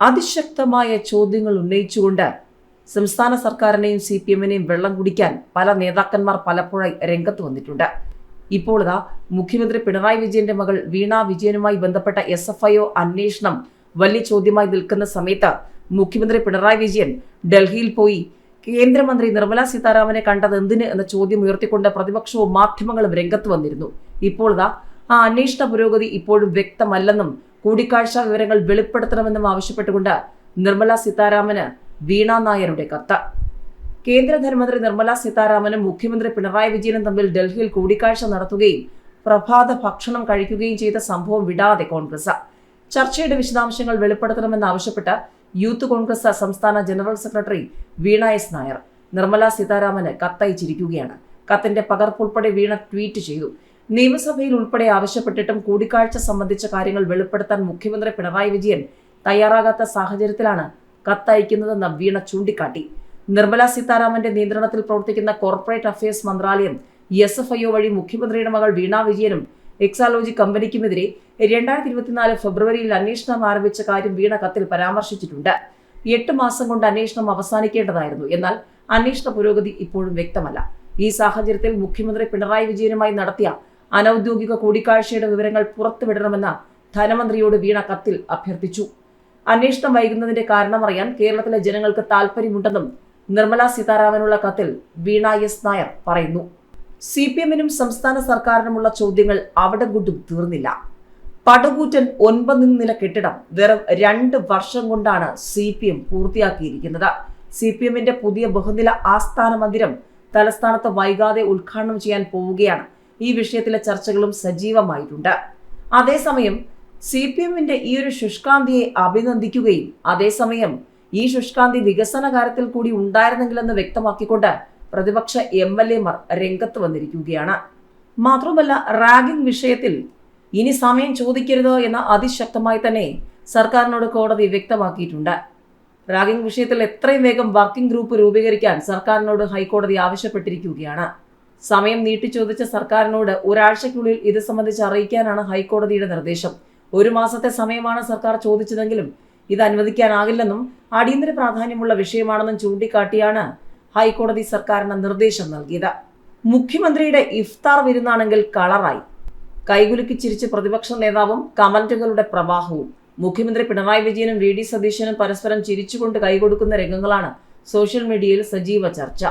അതിശക്തമായ ചോദ്യങ്ങൾ ഉന്നയിച്ചുകൊണ്ട് സംസ്ഥാന സർക്കാരിനെയും സി പി എമ്മിനെയും വെള്ളം കുടിക്കാൻ പല നേതാക്കന്മാർ പലപ്പോഴായി രംഗത്ത് വന്നിട്ടുണ്ട്. ഇപ്പോൾ മുഖ്യമന്ത്രി പിണറായി വിജയന്റെ മകൾ വീണ വിജയനുമായി ബന്ധപ്പെട്ട എസ് എഫ് ഐ ഒ അന്വേഷണം വലിയ ചോദ്യമായി നിൽക്കുന്ന സമയത്ത് മുഖ്യമന്ത്രി പിണറായി വിജയൻ ഡൽഹിയിൽ പോയി കേന്ദ്രമന്ത്രി നിർമ്മല സീതാരാമനെ കണ്ടത് എന്തിന് എന്ന ചോദ്യം ഉയർത്തിക്കൊണ്ട് പ്രതിപക്ഷവും മാധ്യമങ്ങളും രംഗത്ത് വന്നിരുന്നു. ഇപ്പോൾ ആ അന്വേഷണ പുരോഗതി ഇപ്പോഴും വ്യക്തമല്ലെന്നും കൂടിക്കാഴ്ച വിവരങ്ങൾ വെളിപ്പെടുത്തണമെന്നും ആവശ്യപ്പെട്ടുകൊണ്ട് നിർമ്മല സീതാരാമന് വീണ നായരുടെ കത്ത്. കേന്ദ്ര ധനമന്ത്രി നിർമ്മല സീതാരാമനും മുഖ്യമന്ത്രി പിണറായി വിജയനും തമ്മിൽ ഡൽഹിയിൽ കൂടിക്കാഴ്ച നടത്തുകയും പ്രഭാത ഭക്ഷണം കഴിക്കുകയും ചെയ്ത സംഭവം വിടാതെ കോൺഗ്രസ്. ചർച്ചയുടെ വിശദാംശങ്ങൾ വെളിപ്പെടുത്തണമെന്നാവശ്യപ്പെട്ട് യൂത്ത് കോൺഗ്രസ് സംസ്ഥാന general secretary Veena S Nair Nirmala സീതാരാമന് കത്തയച്ചിരിക്കുകയാണ്. കത്തിന്റെ പകർപ്പുൾപ്പെടെ വീണ ട്വീറ്റ് ചെയ്തു. നിയമസഭയിൽ ഉൾപ്പെടെ ആവശ്യപ്പെട്ടിട്ടും കൂടിക്കാഴ്ച സംബന്ധിച്ച കാര്യങ്ങൾ വെളിപ്പെടുത്താൻ മുഖ്യമന്ത്രി പിണറായി വിജയൻ തയ്യാറാകാത്ത സാഹചര്യത്തിലാണ് കത്തയക്കുന്നതെന്ന് വീണ ചൂണ്ടിക്കാട്ടി. നിർമ്മല സീതാരാമന്റെ നിയന്ത്രണത്തിൽ പ്രവർത്തിക്കുന്ന കോർപ്പറേറ്റ് അഫയേഴ്സ് മന്ത്രാലയം എസ് എഫ് ഐ വഴി മുഖ്യമന്ത്രിയുടെ മകൾ വീണ വിജയനും എക്സാലോജി കമ്പനിക്കുമെതിരെ രണ്ടായിരത്തി ഇരുപത്തിനാല് ഫെബ്രുവരിയിൽ അന്വേഷണം ആരംഭിച്ച കാര്യം വീണ കത്തിൽ പരാമർശിച്ചിട്ടുണ്ട്. എട്ട് മാസം കൊണ്ട് അന്വേഷണം അവസാനിക്കേണ്ടതായിരുന്നു. എന്നാൽ അന്വേഷണ പുരോഗതി ഇപ്പോഴും വ്യക്തമല്ല. ഈ സാഹചര്യത്തിൽ മുഖ്യമന്ത്രി പിണറായി വിജയനുമായി നടത്തിയ അനൌദ്യോഗിക കൂടിക്കാഴ്ചയുടെ വിവരങ്ങൾ പുറത്തുവിടണമെന്ന് ധനമന്ത്രിയോട് വീണ കത്തിൽ അഭ്യർത്ഥിച്ചു. അന്വേഷണം വൈകുന്നതിന്റെ കാരണമറിയാൻ കേരളത്തിലെ ജനങ്ങൾക്ക് താൽപ്പര്യമുണ്ടെന്നും നിർമ്മല സീതാരാമനുള്ള കത്തിൽ വീണ എസ് നായർ പറയുന്നു. സി പി എമ്മിനും സംസ്ഥാന സർക്കാരിനുമുള്ള ചോദ്യങ്ങൾ അവിടെ കൊണ്ടും തീർന്നില്ല. പടുകൂറ്റൻ ഒൻപത് നില കെട്ടിടം വെറും രണ്ട് വർഷം കൊണ്ടാണ് സി പി എം പൂർത്തിയാക്കിയിരിക്കുന്നത്. സി പി എമ്മിന്റെ പുതിയ ബഹുനില ആസ്ഥാന മന്ദിരം തലസ്ഥാനത്ത് വൈകാതെ ഉദ്ഘാടനം ചെയ്യാൻ പോവുകയാണ് ഈ വിഷയത്തിലെ ചർച്ചകളും സജീവമായിട്ടുണ്ട്. അതേസമയം സി പി എമ്മിന്റെ ഈ ഒരു ശുഷ്കാന്തിയെ അഭിനന്ദിക്കുകയും അതേസമയം ഈ ശുഷ്കാന്തി വികസന കാര്യത്തിൽ കൂടി ഉണ്ടായിരുന്നെങ്കിലെന്ന് വ്യക്തമാക്കിക്കൊണ്ട് പ്രതിപക്ഷ എം എൽ എമാർ രംഗത്ത് വന്നിരിക്കുകയാണ്. മാത്രമല്ല റാഗിംഗ് വിഷയത്തിൽ ഇനി സമയം ചോദിക്കരുത് എന്ന് അതിശക്തമായി തന്നെ സർക്കാരിനോട് കോടതി വ്യക്തമാക്കിയിട്ടുണ്ട്. റാഗിംഗ് വിഷയത്തിൽ എത്രയും വേഗം വർക്കിംഗ് ഗ്രൂപ്പ് രൂപീകരിക്കാൻ സർക്കാരിനോട് ഹൈക്കോടതി ആവശ്യപ്പെട്ടിരിക്കുകയാണ്. സമയം നീട്ടി ചോദിച്ച സർക്കാരിനോട് ഒരാഴ്ചയ്ക്കുള്ളിൽ ഇത് സംബന്ധിച്ച് അറിയിക്കാനാണ് ഹൈക്കോടതിയുടെ നിർദ്ദേശം. ഒരു മാസത്തെ സമയമാണ് സർക്കാർ ചോദിച്ചതെങ്കിലും ഇത് അനുവദിക്കാനാകില്ലെന്നും അടിയന്തര പ്രാധാന്യമുള്ള വിഷയമാണെന്നും ചൂണ്ടിക്കാട്ടിയാണ് ഹൈക്കോടതി സർക്കാരിന് നിർദ്ദേശം നൽകിയത്. മുഖ്യമന്ത്രിയുടെ ഇഫ്താർ വിരുന്നാണെങ്കിൽ കളറായി. കൈകുലുക്കി ചിരിച്ച് പ്രതിപക്ഷ നേതാവും കമന്റുകളുടെ പ്രവാഹവും. മുഖ്യമന്ത്രി പിണറായി വിജയനും വി ഡി സതീശനും പരസ്പരം ചിരിച്ചുകൊണ്ട് കൈകൊടുക്കുന്ന രംഗങ്ങളാണ് സോഷ്യൽ മീഡിയയിൽ സജീവ ചർച്ച.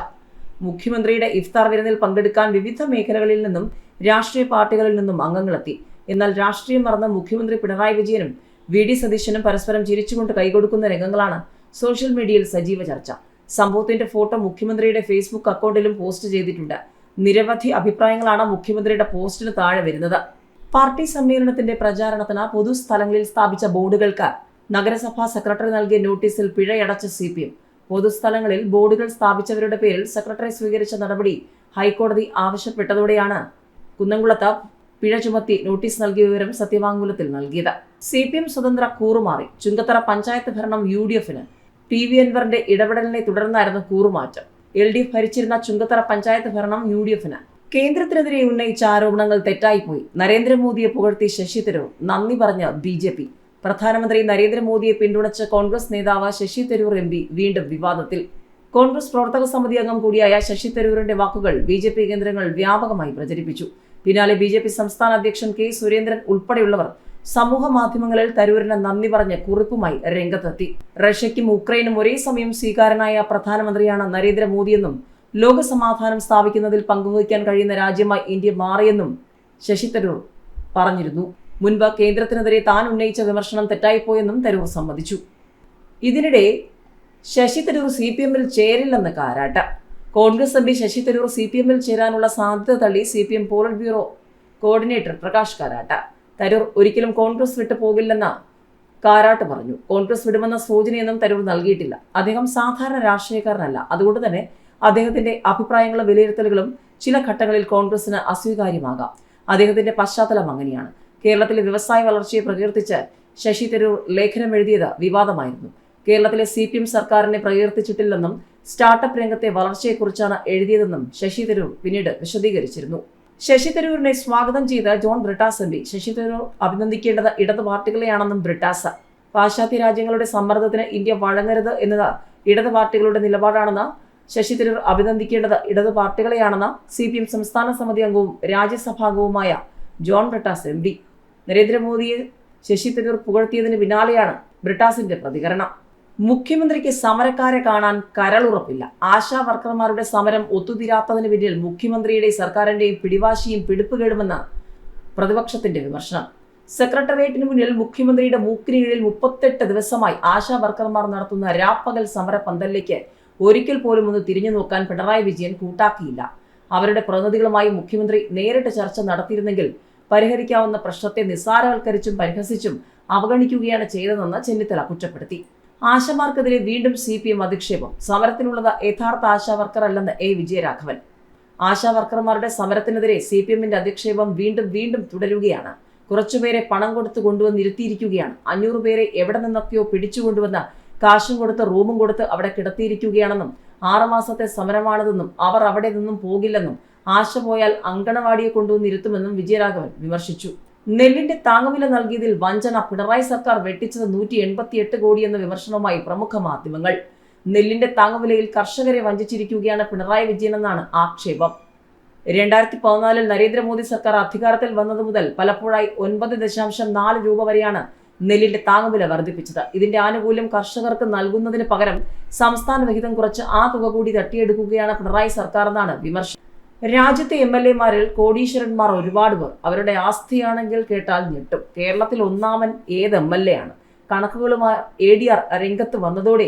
മുഖ്യമന്ത്രിയുടെ ഇഫ്താർ വിരുന്നിൽ പങ്കെടുക്കാൻ വിവിധ മേഖലകളിൽ നിന്നും രാഷ്ട്രീയ പാർട്ടികളിൽ നിന്നും അംഗങ്ങളെത്തി. എന്നാൽ രാഷ്ട്രീയം മറന്ന മുഖ്യമന്ത്രി പിണറായി വിജയനും വി ഡി സതീശനും പരസ്പരം ചിരിച്ചുകൊണ്ട് കൈകൊടുക്കുന്ന രംഗങ്ങളാണ് സോഷ്യൽ മീഡിയയിൽ സജീവ ചർച്ച. സംഭവത്തിന്റെ ഫോട്ടോ മുഖ്യമന്ത്രിയുടെ ഫേസ്ബുക്ക് അക്കൗണ്ടിലും പോസ്റ്റ് ചെയ്തിട്ടുണ്ട്. നിരവധി അഭിപ്രായങ്ങളാണ് മുഖ്യമന്ത്രിയുടെ പോസ്റ്റിന് താഴെ വരുന്നത്. പാർട്ടി സമ്മേളനത്തിന്റെ പ്രചാരണത്തിന് പൊതുസ്ഥലങ്ങളിൽ സ്ഥാപിച്ച ബോർഡുകൾക്ക് നഗരസഭാ സെക്രട്ടറി നൽകിയ നോട്ടീസിൽ പിഴയടച്ച സി പി എം. പൊതുസ്ഥലങ്ങളിൽ ബോർഡുകൾ സ്ഥാപിച്ചവരുടെ പേരിൽ സെക്രട്ടറി സ്വീകരിച്ച നടപടി ഹൈക്കോടതി ആവശ്യപ്പെട്ടതോടെയാണ്. കുന്നംകുളത്ത് പിഴ ചുമത്തി നോട്ടീസ് നൽകിയ വിവരം സത്യവാങ്മൂലത്തിൽ നൽകിയത്. സി പി എം സ്വതന്ത്ര കൂറുമാറി. ചുങ്കത്തറ പഞ്ചായത്ത് ഭരണം യു ഡി എഫിന്. പി വി എൻവറിന്റെ ഇടപെടലിനെ തുടർന്നായിരുന്നു കൂറുമാറ്റം. എൽ ഡി എഫ് ഭരിച്ചിരുന്ന ചുങ്കത്തറ പഞ്ചായത്ത് ഭരണം യു ഡി എഫിന്. കേന്ദ്രത്തിനെതിരെ ഉന്നയിച്ച ആരോപണങ്ങൾ തെറ്റായിപ്പോയി. നരേന്ദ്രമോദിയെ പുകഴ്ത്തി ശശി തരൂർ. നന്ദി പറഞ്ഞ ബി ജെ പി. പ്രധാനമന്ത്രി നരേന്ദ്രമോദിയെ പിന്തുണച്ച കോൺഗ്രസ് നേതാവ് ശശി തരൂർ എം വീണ്ടും വിവാദത്തിൽ. കോൺഗ്രസ് പ്രവർത്തക സമിതി അംഗം കൂടിയായ ശശി തരൂരിന്റെ വാക്കുകൾ ബി ജെ പി കേന്ദ്രങ്ങൾ വ്യാപകമായി പ്രചരിപ്പിച്ചു. പിന്നാലെ ബി ജെ പി സംസ്ഥാന അധ്യക്ഷൻ കെ സുരേന്ദ്രൻ ഉൾപ്പെടെയുള്ളവർ സമൂഹ മാധ്യമങ്ങളിൽ തരൂരിന് നന്ദി പറഞ്ഞ് കുറിപ്പുമായി രംഗത്തെത്തി. റഷ്യയ്ക്കും ഉക്രൈനും ഒരേ സമയം സ്വീകാരനായ പ്രധാനമന്ത്രിയാണ് നരേന്ദ്രമോദിയെന്നും ലോകസമാധാനം സ്ഥാപിക്കുന്നതിൽ പങ്കുവഹിക്കാൻ കഴിയുന്ന രാജ്യമായി ഇന്ത്യ മാറിയെന്നും ശശി തരൂർ പറഞ്ഞിരുന്നു. മുൻപ് കേന്ദ്രത്തിനെതിരെ താൻ ഉന്നയിച്ച വിമർശനം തെറ്റായിപ്പോയെന്നും തരൂർ സമ്മതിച്ചു. ഇതിനിടെ ശശി തരൂർ സി പി എമ്മിൽ ചേരില്ലെന്ന് Karat. Congress M P Shashi Tharoor C P എമ്മിൽ ചേരാനുള്ള സാധ്യത തള്ളി C P M polit bureau coordinator Prakash Karat. Tharoor ഒരിക്കലും കോൺഗ്രസ് വിട്ടു പോകില്ലെന്ന് കാരാട്ട് പറഞ്ഞു. കോൺഗ്രസ് വിടുമെന്ന സൂചനയൊന്നും തരൂർ നൽകിയിട്ടില്ല. അദ്ദേഹം സാധാരണ രാഷ്ട്രീയക്കാരനല്ല. അതുകൊണ്ട് തന്നെ അദ്ദേഹത്തിന്റെ അഭിപ്രായങ്ങളും വിലയിരുത്തലുകളും ചില ഘട്ടങ്ങളിൽ കോൺഗ്രസിന് അസ്വീകാര്യമാകാം. അദ്ദേഹത്തിന്റെ പശ്ചാത്തലം അങ്ങനെയാണ്. കേരളത്തിലെ വ്യവസായ വളർച്ചയെ പ്രകീർത്തിച്ച് ശശി തരൂർ ലേഖനം എഴുതിയത് വിവാദമായിരുന്നു. കേരളത്തിലെ സി പി എം സർക്കാരിനെ പ്രകീർത്തിച്ചിട്ടില്ലെന്നും സ്റ്റാർട്ടപ്പ് രംഗത്തെ വളർച്ചയെക്കുറിച്ചാണ് എഴുതിയതെന്നും ശശി തരൂർ പിന്നീട് വിശദീകരിച്ചിരുന്നു. ശശി തരൂരിനെ സ്വാഗതം ചെയ്ത John Brittas M P. Shashi Tharoor അഭിനന്ദിക്കേണ്ടത് ഇടത് പാർട്ടികളെയാണെന്നും ബ്രിട്ടാസ്. പാശ്ചാത്യ രാജ്യങ്ങളുടെ സമ്മർദ്ദത്തിന് ഇന്ത്യ വഴങ്ങരുത് എന്നത് ഇടത് പാർട്ടികളുടെ നിലപാടാണെന്ന് ശശി തരൂർ അഭിനന്ദിക്കേണ്ടത് ഇടത് പാർട്ടികളെയാണെന്ന് സി പി എം സംസ്ഥാന സമിതി അംഗവും രാജ്യസഭാംഗവുമായ ജോൺ ബ്രിട്ടാസ് എം നരേന്ദ്രമോദിയെ ശശി തരൂർ പുകഴ്ത്തിയതിന് പിന്നാലെയാണ് ബ്രിട്ടാസിന്റെ പ്രതികരണം. മുഖ്യമന്ത്രിക്ക് സമരക്കാരെ കാണാൻ കരളുറപ്പില്ല ആശാ വർക്കർമാരുടെ സമരം ഒത്തുതീരാത്തതിന് പിന്നിൽ മുഖ്യമന്ത്രിയുടെ സർക്കാരിന്റെയും പിടിവാശിയും പിടിപ്പുകേടുമെന്ന് പ്രതിപക്ഷത്തിന്റെ വിമർശനം. സെക്രട്ടേറിയറ്റിന് മുന്നിൽ മുഖ്യമന്ത്രിയുടെ മൂക്കിന് കീഴിൽ മുപ്പത്തെട്ട് ദിവസമായി ആശാ വർക്കർമാർ നടത്തുന്ന രാപ്പകൽ സമര പന്തലിലേക്ക് ഒരിക്കൽ പോലും ഒന്ന് തിരിഞ്ഞു നോക്കാൻ പിണറായി വിജയൻ കൂട്ടാക്കിയില്ല. അവരുടെ പ്രതിനിധികളുമായി മുഖ്യമന്ത്രി നേരിട്ട് ചർച്ച നടത്തിയിരുന്നെങ്കിൽ പരിഹരിക്കാവുന്ന പ്രശ്നത്തെ നിസ്സാരവൽക്കരിച്ചും പരിഹസിച്ചും അവഗണിക്കുകയാണ് ചെയ്തതെന്ന് ചെന്നിത്തല കുറ്റപ്പെടുത്തി. ആശമാർക്കെതിരെ വീണ്ടും സി പി എം അധിക്ഷേപം. സമരത്തിനുള്ളത് യഥാർത്ഥ ആശാ വർക്കർ അല്ലെന്ന് എ വിജയരാഘവൻ. ആശാവർക്കർമാരുടെ സമരത്തിനെതിരെ സി പി എമ്മിന്റെ അധിക്ഷേപം വീണ്ടും വീണ്ടും തുടരുകയാണ്. കുറച്ചുപേരെ പണം കൊടുത്ത് കൊണ്ടുവന്ന് ഇരുത്തിയിരിക്കുകയാണ്. അഞ്ഞൂറ് പേരെ എവിടെ നിന്നൊക്കെയോ പിടിച്ചു കൊണ്ടുവന്ന് കാശും കൊടുത്ത് റൂമും കൊടുത്ത് അവിടെ കിടത്തിയിരിക്കുകയാണെന്നും ആറുമാസത്തെ സമരമാണിതെന്നും അവർ അവിടെ നിന്നും പോകില്ലെന്നും ആശ പോയാൽ അങ്കണവാടിയെ കൊണ്ടുവന്ന് ഇരുത്തുമെന്നും വിജയരാഘവൻ വിമർശിച്ചു. നെല്ലിന്റെ താങ്ങുവില നൽകിയതിൽ വഞ്ചന പിണറായി സർക്കാർ വെട്ടിച്ചത് നൂറ്റി എൺപത്തിയെട്ട് കോടി എന്ന വിമർശനവുമായി പ്രമുഖ മാധ്യമങ്ങൾ. നെല്ലിന്റെ താങ്ങുവിലയിൽ കർഷകരെ വഞ്ചിച്ചിരിക്കുകയാണ് പിണറായി വിജയനെന്നാണ് ആക്ഷേപം. രണ്ടായിരത്തി പതിനാലിൽ നരേന്ദ്രമോദി സർക്കാർ അധികാരത്തിൽ വന്നത് മുതൽ പലപ്പോഴായി ഒൻപത് ദശാംശം നാല് രൂപ വരെയാണ് നെല്ലിന്റെ താങ്ങുവില വർദ്ധിപ്പിച്ചത്. ഇതിന്റെ ആനുകൂല്യം കർഷകർക്ക് നൽകുന്നതിന് പകരം സംസ്ഥാന വിഹിതം കുറച്ച് ആ തുക കൂടി തട്ടിയെടുക്കുകയാണ് പിണറായി സർക്കാർ എന്നാണ് വിമർശനം. രാജ്യത്തെ എം എൽ എമാരിൽ കോടീശ്വരന്മാർ ഒരുപാട് പേർ. അവരുടെ ആസ്തിയാണെങ്കിൽ കേട്ടാൽ ഞെട്ടും. കേരളത്തിൽ ഒന്നാമൻ ഏത് എം എൽ എ ആണ്? കണക്കുകളുമായി എ ഡി ആർ രംഗത്ത് വന്നതോടെ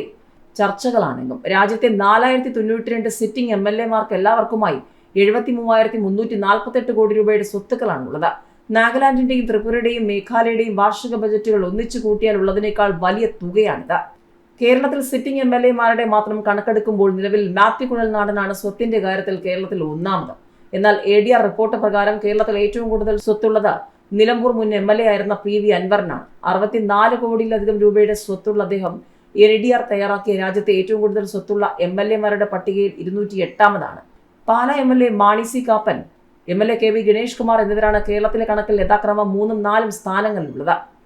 ചർച്ചകളാണെങ്കിലും രാജ്യത്തെ നാലായിരത്തി തൊണ്ണൂറ്റി രണ്ട് സിറ്റിംഗ് എം എൽ എമാർക്ക് എല്ലാവർക്കുമായി എഴുപത്തി മൂവായിരത്തി മുന്നൂറ്റി നാൽപ്പത്തെട്ട് കോടി രൂപയുടെ സ്വത്തുക്കളാണുള്ളത്. നാഗാലാൻഡിന്റെയും ത്രിപുരയുടെയും മേഘാലയയുടെയും വാർഷിക ബജറ്റുകൾ ഒന്നിച്ചു കൂട്ടിയാൽ ഉള്ളതിനേക്കാൾ വലിയ തുകയാണിത്. കേരളത്തിൽ സിറ്റിംഗ് എം എൽ എമാരുടെ മാത്രം കണക്കെടുക്കുമ്പോൾ നിലവിൽ മാത്യു കുഴൽനാടനാണ് സ്വത്തിന്റെ കാര്യത്തിൽ കേരളത്തിൽ ഒന്നാമത്. എന്നാൽ എ ഡി ആർ റിപ്പോർട്ട് പ്രകാരം കേരളത്തിൽ ഏറ്റവും കൂടുതൽ സ്വത്തുള്ളത് നിലമ്പൂർ മുൻ എം എൽ എ ആയിരുന്ന പി വി അൻവറിനാണ്. അറുപത്തിനാല് കോടിയിലധികം രൂപയുടെ സ്വത്തുള്ള അദ്ദേഹം എ ഡി ആർ തയ്യാറാക്കിയ രാജ്യത്തെ ഏറ്റവും കൂടുതൽ സ്വത്തുള്ള എം എൽ എമാരുടെ പട്ടികയിൽ ഇരുന്നൂറ്റി എട്ടാമതാണ് Pala M L A Mani C Kappan M L A K V Ganesh Kumar എന്നിവരാണ് കേരളത്തിലെ കണക്കിൽ യഥാക്രമം മൂന്നും നാലും സ്ഥാനങ്ങളിലുള്ളത്.